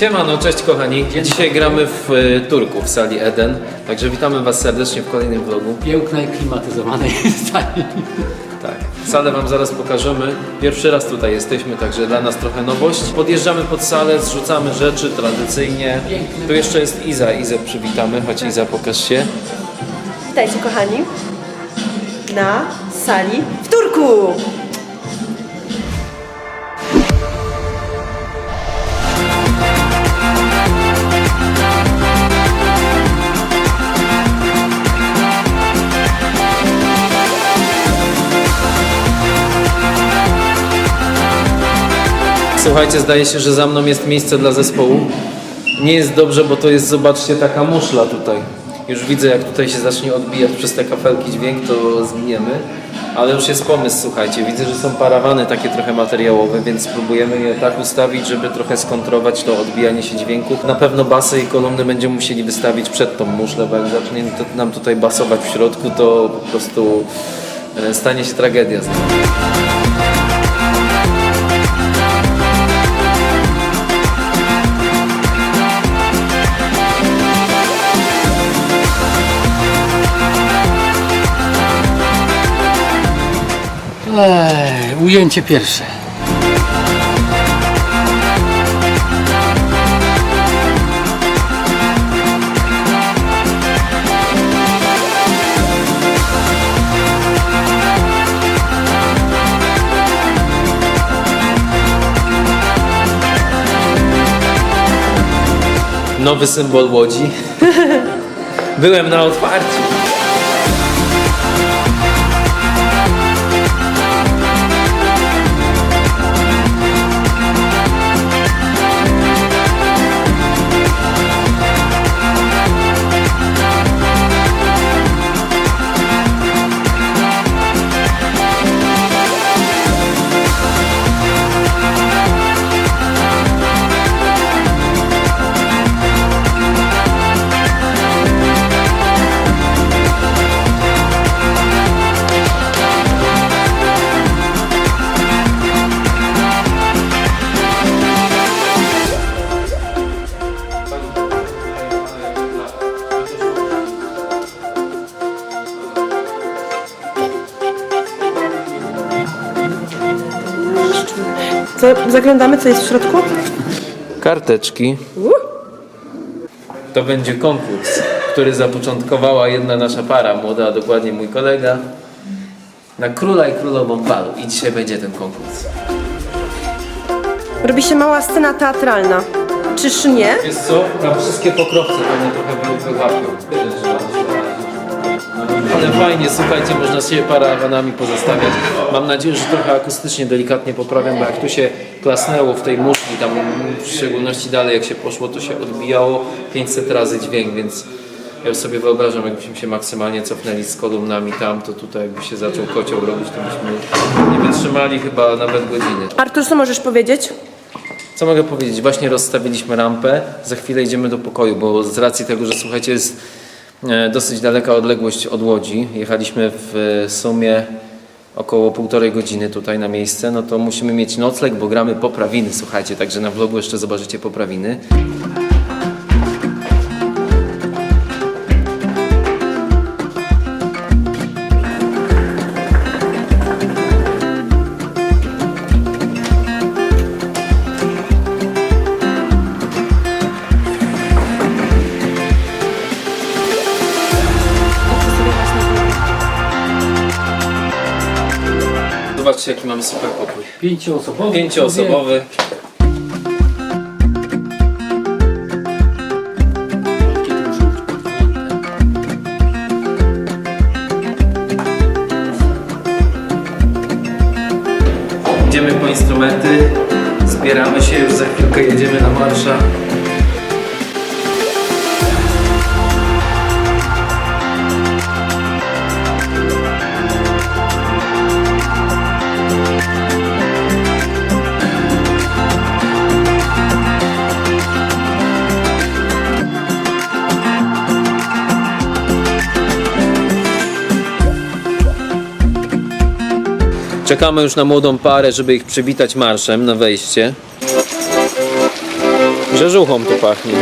Siemano, cześć kochani. Dzisiaj gramy w y, Turku w sali Eden. Także witamy Was serdecznie w kolejnym vlogu. pięknej, klimatyzowanej sali. Tak. Salę Wam zaraz pokażemy. Pierwszy raz tutaj jesteśmy, także dla nas trochę nowość. Podjeżdżamy pod salę, zrzucamy rzeczy tradycyjnie. Tu jeszcze jest Iza. Izę przywitamy. Chodź Iza, pokaż się. Witajcie kochani na sali w Turku. Słuchajcie, zdaje się, że za mną jest miejsce dla zespołu. Nie jest dobrze, bo to jest, zobaczcie, taka muszla tutaj. Już widzę, jak tutaj się zacznie odbijać przez te kafelki dźwięk, to zginiemy. Ale już jest pomysł, słuchajcie. Widzę, że są parawany takie trochę materiałowe, więc spróbujemy je tak ustawić, żeby trochę skontrować to odbijanie się dźwięków. Na pewno basy i kolumny będziemy musieli wystawić przed tą muszlę, bo jak zacznie nam tutaj basować w środku, to po prostu e, stanie się tragedia Ej, ujęcie pierwsze. Nowy symbol Łodzi. Byłem na otwarciu. Zaglądamy, co jest w środku? Karteczki. To będzie konkurs, który zapoczątkowała jedna nasza para, młoda, a dokładnie mój kolega, na króla i królową balu. I dzisiaj będzie ten konkurs. Robi się mała scena teatralna. Czyż nie? Wiesz co, tam wszystkie pokrowce pewnie trochę wy- wyłapią. Ale fajnie, słuchajcie, można się parawanami pozostawiać. Mam nadzieję, że trochę akustycznie, delikatnie poprawiam, bo jak tu się klasnęło w tej muszli, tam w szczególności dalej jak się poszło, to się odbijało 500 razy dźwięk, więc ja już sobie wyobrażam, jakbyśmy się maksymalnie cofnęli z kolumnami tam, to tutaj jakby się zaczął kocioł robić, to byśmy nie wytrzymali chyba nawet godziny. Artur, co możesz powiedzieć? Co mogę powiedzieć? Właśnie rozstawiliśmy rampę. Za chwilę idziemy do pokoju, bo z racji tego, że słuchajcie, jest dosyć daleka odległość od Łodzi. Jechaliśmy w e, sumie około półtorej godziny tutaj na miejsce, no to musimy mieć nocleg, bo gramy poprawiny, słuchajcie, także na vlogu jeszcze zobaczycie poprawiny. Zobaczcie, jaki mamy super pokój. Pięcioosobowy. Pięcioosobowy. Idziemy po instrumenty, zbieramy się, już za chwilkę jedziemy na marsza. Czekamy już na młodą parę, żeby ich przywitać marszem na wejście. Rzeżuchą tu pachnie.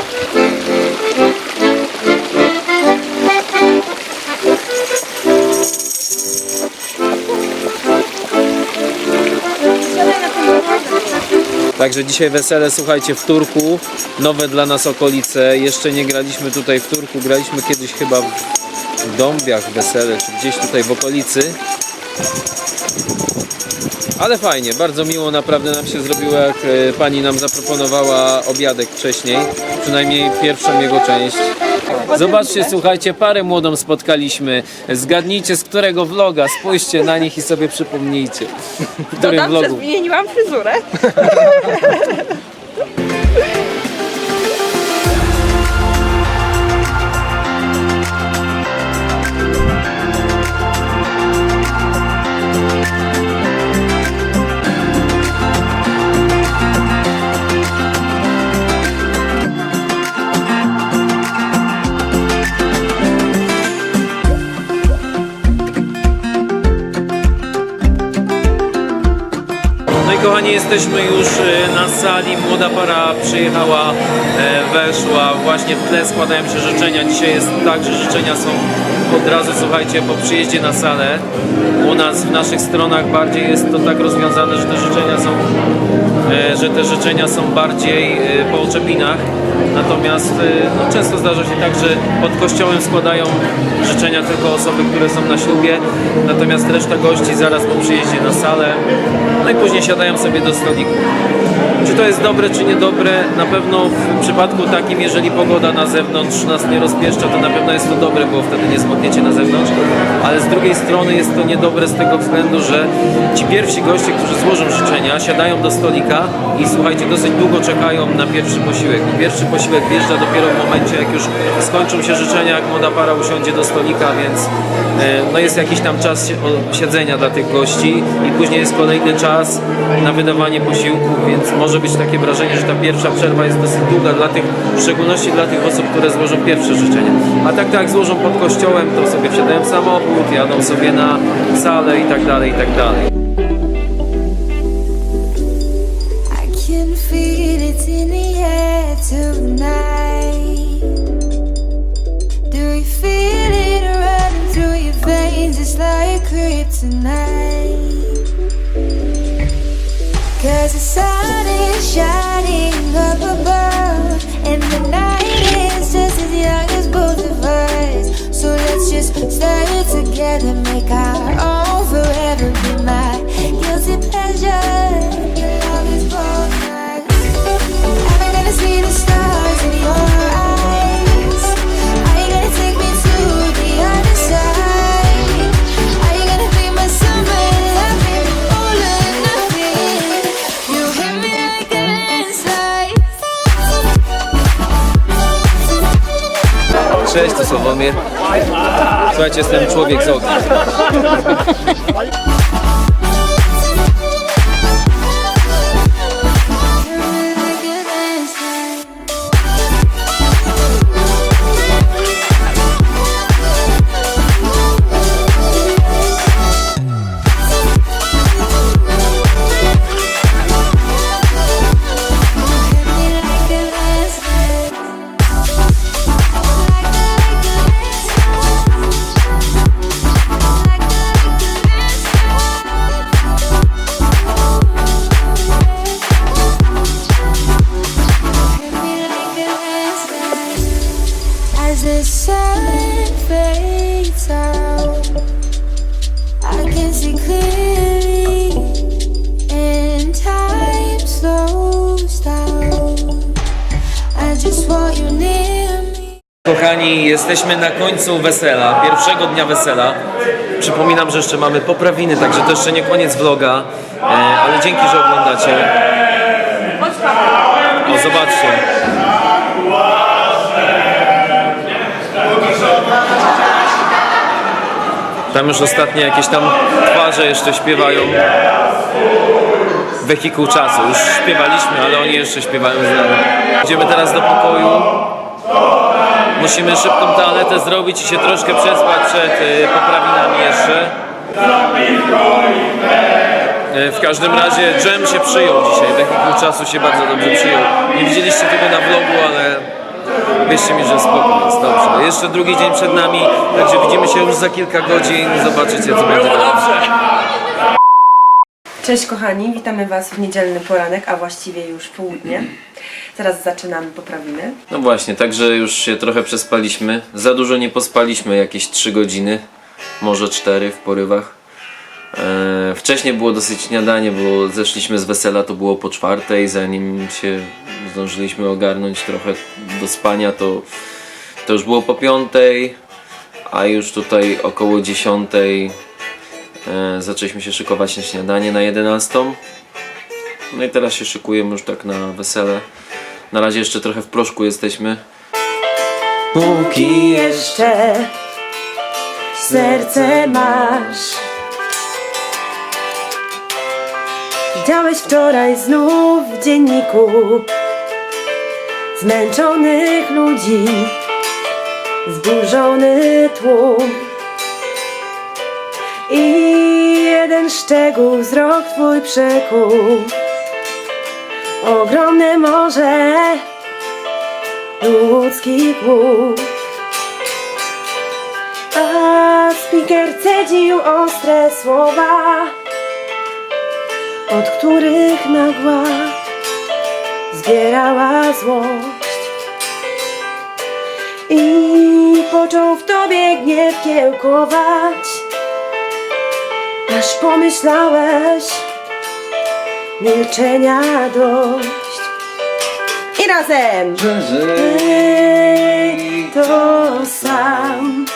Także dzisiaj wesele, słuchajcie, w Turku. Nowe dla nas okolice. Jeszcze nie graliśmy tutaj w Turku, graliśmy kiedyś chyba w Dąbiach wesele, czy gdzieś tutaj w okolicy. Ale fajnie, bardzo miło naprawdę nam się zrobiło, jak e, pani nam zaproponowała obiadek wcześniej, przynajmniej pierwszą jego część. Zobaczcie, słuchajcie, parę młodą spotkaliśmy. Zgadnijcie z którego vloga, spójrzcie na nich i sobie przypomnijcie. W którym Dodam, że vlogu. zmieniłam fryzurę. jesteśmy już e, na sali. Młoda para przyjechała, e, weszła. Właśnie w tle składają się życzenia. Dzisiaj jest tak, że życzenia są od razu, słuchajcie, po przyjeździe na salę. U nas w naszych stronach bardziej jest to tak rozwiązane, że te życzenia są, e, że te życzenia są bardziej e, po oczepinach. Natomiast e, no, często zdarza się tak, że pod kościołem składają życzenia tylko osoby, które są na ślubie, natomiast reszta gości zaraz po przyjeździe na salę, no i później siadają sobie do stoliku. Czy to jest dobre, czy niedobre? Na pewno w przypadku takim, jeżeli pogoda na zewnątrz nas nie rozpieszcza, to na pewno jest to dobre, bo wtedy nie smokniecie na zewnątrz, ale z drugiej strony jest to niedobre z tego względu, że ci pierwsi goście, którzy złożą życzenia, siadają do stolika i słuchajcie, dosyć długo czekają na pierwszy posiłek. Pierwszy posiłek wjeżdża dopiero w momencie, jak już skończą się życzenia, jak młoda para usiądzie do stolika, więc e, no jest jakiś tam czas siedzenia dla tych gości i później jest kolejny czas na wydawanie posiłków, więc może być takie wrażenie, że ta pierwsza przerwa jest dosyć długa dla tych, w szczególności dla tych osób, które złożą pierwsze życzenia. A tak tak jak złożą pod kościołem, to sobie wsiadają w samochód, jadą sobie na salę i tak dalej, i tak dalej. Do you feel it running through your veins? It's like the sun is shining up above, and the night is just as young as both of us. So let's just stay together, make our Sławomir. Słuchajcie, jestem człowiek z ognia. Kochani, jesteśmy na końcu wesela, pierwszego dnia wesela. Przypominam, że jeszcze mamy poprawiny, także to jeszcze nie koniec vloga, e, ale dzięki, że oglądacie. O, zobaczcie. Tam już ostatnie jakieś tam twarze jeszcze śpiewają. Wehikuł czasu. Już śpiewaliśmy, ale oni jeszcze śpiewają z nami. Idziemy teraz do pokoju. Musimy szybką toaletę zrobić i się troszkę przespać przed y, poprawinami jeszcze. E, W każdym razie dżem się przyjął dzisiaj, wehikuł czasu się bardzo dobrze przyjął. Nie widzieliście tego na vlogu, ale wierzcie mi, że spoko jest, dobrze. Jeszcze drugi dzień przed nami, także widzimy się już za kilka godzin, zobaczycie co będzie dalej. Cześć kochani, witamy Was w niedzielny poranek, a właściwie już południe. Zaraz zaczynamy poprawiny. No właśnie, także już się trochę przespaliśmy. Za dużo nie pospaliśmy, jakieś 3 godziny, może 4 w porywach. Eee, wcześniej było dosyć śniadanie, bo zeszliśmy z wesela, to było po czwartej, zanim się zdążyliśmy ogarnąć trochę do spania, to, to już było po piątej, a już tutaj około dziesiątej zaczęliśmy się szykować na śniadanie na 11. No i teraz się szykujemy już tak na wesele. Na razie jeszcze trochę w proszku jesteśmy. Póki Jeszcze serce masz. Widziałeś wczoraj znów w dzienniku zmęczonych ludzi, zburzony tłum. I jeden szczegół wzrok twój przekuł. Ogromne morze ludzki głód. A speaker cedził ostre słowa, od których nagła zbierała złość. I począł w tobie gniew kiełkować, aż pomyślałeś milczenia dość. I razem! Przeżyj to sam.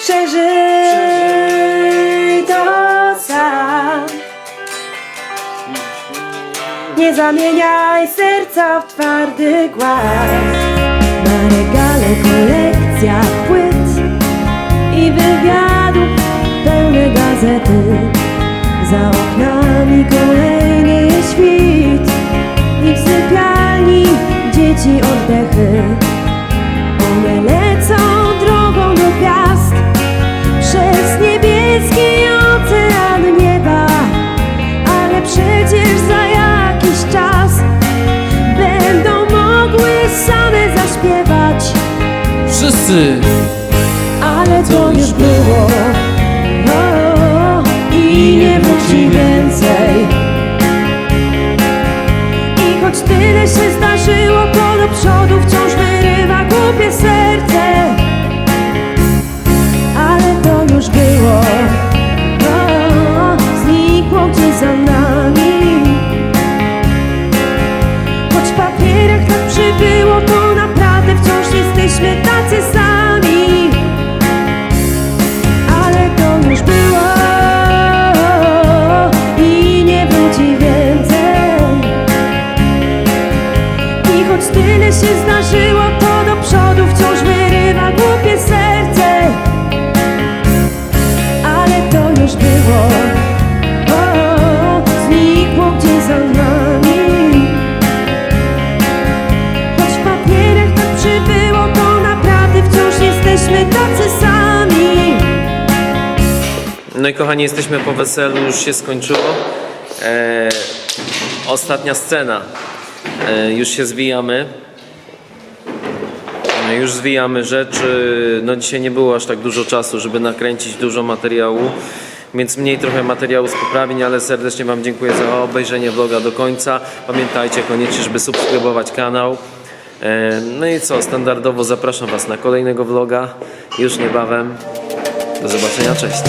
Przeżyj to sam. Nie zamieniaj serca w twardy głaz. Na regale kolekcja płyt i wywiadów Za oknami kolejny świt i w sypialni dzieci oddechy. One lecą drogą do gwiazd przez niebieski ocean nieba, ale przecież za jakiś czas będą mogły same zaśpiewać, Wszyscy! ale to już było choć tyle się zdarzyło, to do przodu wciąż wyrywa głupie serce. No i kochani, jesteśmy po weselu, już się skończyło. E, ostatnia scena. E, już się zwijamy. E, już zwijamy rzeczy. No dzisiaj nie było aż tak dużo czasu, żeby nakręcić dużo materiału. Więc mniej trochę materiału z poprawień, ale serdecznie Wam dziękuję za obejrzenie vloga do końca. Pamiętajcie koniecznie, żeby subskrybować kanał. E, No i co, standardowo zapraszam Was na kolejnego vloga już niebawem. Do zobaczenia, cześć.